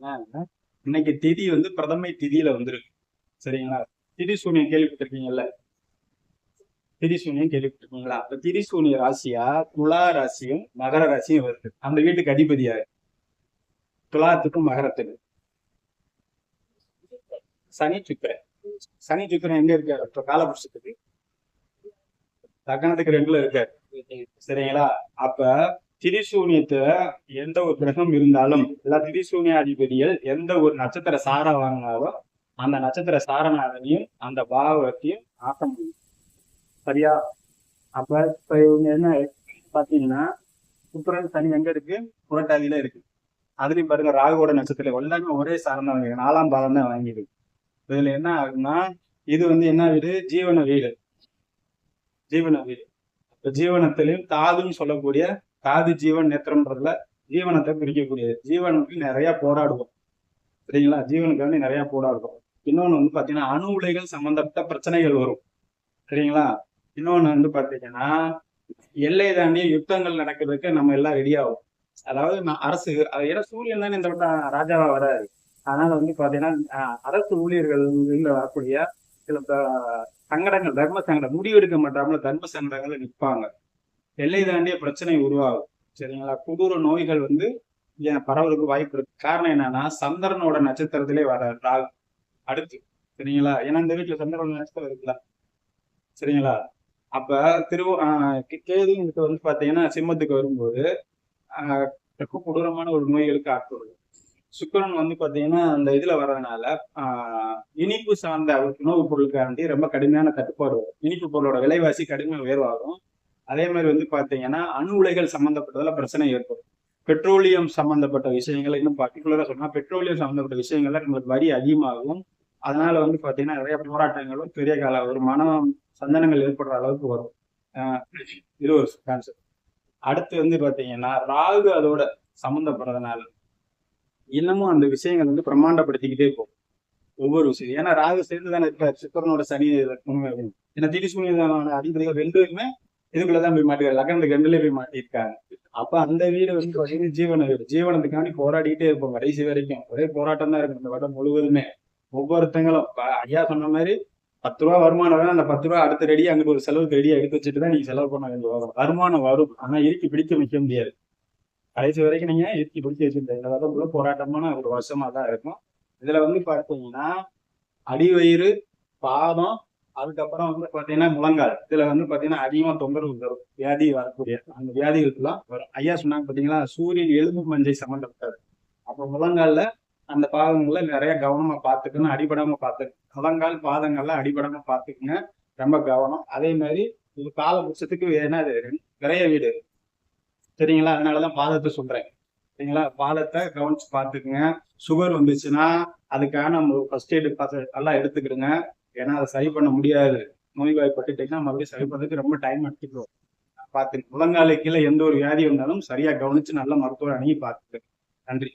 என்னன்னா இன்னைக்கு திதி வந்து பிரதமை திதியில வந்திருக்கு. சரிங்களா? திதி சூனியம் கேள்விப்பட்டிருக்கீங்கல்ல? திதி சூனியம் கேள்விப்பட்டிருக்கீங்களா? அப்ப திதி சூனிய ராசியா துலா ராசியும் மகர ராசியும் வருது. அந்த வீட்டுக்கு அதிபதியா துலாத்துக்கும் மகரத்துக்கு. சனி சுக்கரன். சனி சுக்கரன் எங்க இருக்காரு? இப்ப காலபுருஷத்துக்கு. லக்னத்துக்கு ரெண்டுல இருக்காரு. சரிங்களா? அப்ப திரிசூனியத்தை எந்த ஒரு கிரகம் இருந்தாலும் எல்லா திரிசூனிய அதிபதிகள் எந்த ஒரு நட்சத்திர சாரா வாங்கினாலும் அந்த நட்சத்திர சாரநாதனையும் அந்த பாவத்தையும் ஆக்க முடியும் சரியா? அப்ப இப்ப இவங்க என்ன பாத்தீங்கன்னா சுக்கிரன் சனி எங்க இருக்கு? புரட்டாதியில இருக்கு. அதுலயும் பாருங்க ராகுவோட நட்சத்திரம் எல்லாமே ஒரே சாரம் தான் நாலாம் பாதம் தான் வாங்கிடுது இதுல என்ன ஆகுதுன்னா இது வந்து என்ன வீடு? ஜீவன வீடு. ஜீவன வீடு. இப்ப ஜீவனத்திலையும் தாதுன்னு சொல்லக்கூடிய தாது ஜீவன் நேத்திரம்ன்றதுல ஜீவனத்தை பிரிக்கக்கூடியது. ஜீவனுக்கு நிறைய போராடுவோம். சரிங்களா? ஜீவனுக்கு வந்து நிறைய போராடுவோம். இன்னொன்னு வந்து பாத்தீங்கன்னா அணு உலைகள் சம்பந்தப்பட்ட பிரச்சனைகள் வரும். சரிங்களா? இன்னொன்னு வந்து பாத்தீங்கன்னா எல்லை தாண்டிய யுத்தங்கள் நடக்கிறதுக்கு நம்ம எல்லாம் ரெடி ஆகும். அதாவது நான் அரசு அது ஏன்னா சூரியன் தானே இந்த வட்டம் ராஜாவா வராரு. அதனால வந்து பாத்தீங்கன்னா அரசு ஊழியர்கள் வரக்கூடிய சில சங்கடங்கள் தர்ம சங்கடம் முடிவெடுக்க மாட்டாமல் தர்ம சங்கடங்கள் நிற்பாங்க எல்லை தாண்டிய பிரச்சனை உருவாகும். சரிங்களா? கொடூர நோய்கள் வந்து ஏன் பரவலுக்கு வாய்ப்பு இருக்கு. காரணம் என்னன்னா சந்திரனோட நட்சத்திரத்திலே வர ராகு. அடுத்து சரிங்களா? ஏன்னா இந்த வீட்டுல சந்திரனோட நட்சத்திரம் இருக்குல்ல? சரிங்களா? அப்ப திருவ ஆஹ் கேதுங்கிறது வந்து பாத்தீங்கன்னா சிம்மத்துக்கு வரும்போது ஆஹ் ரொம்ப கொடூரமான ஒரு நோய்களுக்கு ஆட்கொள்ளும். சுக்கிரன் வந்து பாத்தீங்கன்னா அந்த இதுல வர்றதுனால ஆஹ் இனிப்பு சார்ந்த உணவுப் பொருளுக்காண்டி ரொம்ப கடுமையான கட்டுப்பாடு வரும். இனிப்பு பொருளோட விலைவாசி கடுமையாக உயர்வாகும். அதே மாதிரி வந்து பாத்தீங்கன்னா அணு உலைகள் சம்மந்தப்பட்டதில் பிரச்சனை ஏற்படும். பெட்ரோலியம் சம்மந்தப்பட்ட விஷயங்கள் இன்னும் பர்டிகுலரா சொன்னா பெட்ரோலியம் சம்மந்தப்பட்ட விஷயங்கள்ல நம்மளுக்கு வரி அதிகமாகும். அதனால வந்து பாத்தீங்கன்னா நிறைய போராட்டங்களும் பெரிய கால ஒரு மன சந்தனங்கள் ஏற்படுற அளவுக்கு வரும். ஆஹ் இது ஒரு கான்செப்ட் அடுத்து வந்து பாத்தீங்கன்னா ராகு அதோட சம்மந்தப்படுறதுனால இன்னமும் அந்த விஷயங்கள் வந்து பிரம்மாண்டப்படுத்திக்கிட்டே போகும். ஒவ்வொரு விஷயம். ஏன்னா ராகு சேர்ந்து தானே இருப்பார் சுக்கரனோட சனி உண்மை அப்படின்னு. ஏன்னா திரிசூனியதான அதிபதிகள் ரெண்டுமே இதுக்குள்ளதான் போய் மாட்டிருக்காரு லக்னத்துக்கு ரெண்டுலயே போய் மாட்டிருக்காங்க அப்ப அந்த வீடு வந்து பாத்தீங்கன்னா ஜீவன வீடு. ஜீவனத்துக்காண்டி போராடிக்கிட்டே இருப்போம் கடைசி வரைக்கும். ஒரே போராட்டம் தான் இருக்கும் இந்த வட்டம் முழுவதுமே. ஒவ்வொருத்தங்களும் ஐயா சொன்ன மாதிரி பத்து ரூபா வருமானம் வேணும் அந்த பத்து ரூபா அடுத்து ரெடி அங்கிட்டு ஒரு செலவுக்கு ரெடியா எடுத்து வச்சுட்டு தான் நீங்க செலவு பண்ண வேண்டிய வரும். வருமானம் வரும். ஆனா இறுக்கி பிடிக்க வைக்க முடியாது. கடைசி வரைக்கும் நீங்க இறுக்கி பிடிக்க வச்சிருந்த இந்த வட்டம் போராட்டமான ஒரு வருஷமா தான் இருக்கும். இதுல வந்து பாத்தீங்கன்னா அடிவயிறு பாதம் அதுக்கப்புறம் வந்து பாத்தீங்கன்னா முழங்கால். இதுல வந்து பாத்தீங்கன்னா அதிகமா தொந்தரவு தரும் வியாதி வரக்கூடிய அந்த வியாதிகளுக்குலாம் வரும். ஐயா சொன்னாங்க பாத்தீங்களா சூரியன் எலும்பு மஞ்சை சம்மந்தப்பட்டது. அப்ப முழங்கால்ல அந்த பாதங்களை நிறைய கவனமா பாத்துக்கணும் அடிபடாம பாத்துக்கணும் முழங்கால் பாதங்கள்ல அடிபடாம பாத்துக்கங்க ரொம்ப கவனம். அதே மாதிரி இது கால புருஷத்துக்கு என்ன விரைய வீடு. சரிங்களா? அதனாலதான் பாதத்தை சொல்றேன். சரிங்களா? பாதத்தை கவனிச்சு பாத்துக்குங்க சுகர் வந்துச்சுன்னா அதுக்கான ஃபர்ஸ்ட் எய்டு நல்லா எடுத்துக்கிடுங்க. ஏன்னா அதை சரி பண்ண முடியாது. நோய்வாய்ப்பட்டுட்டீங்கன்னா மறுபடியும் சரி பண்றதுக்கு ரொம்ப டைம் எடுத்துக்கிறோம் பார்த்து முழங்கால கீழே எந்த ஒரு வியாதி வந்தாலும் சரியா கவனிச்சு நல்ல மருத்துவர் அணுகி பார்த்துக்கிறேன். நன்றி.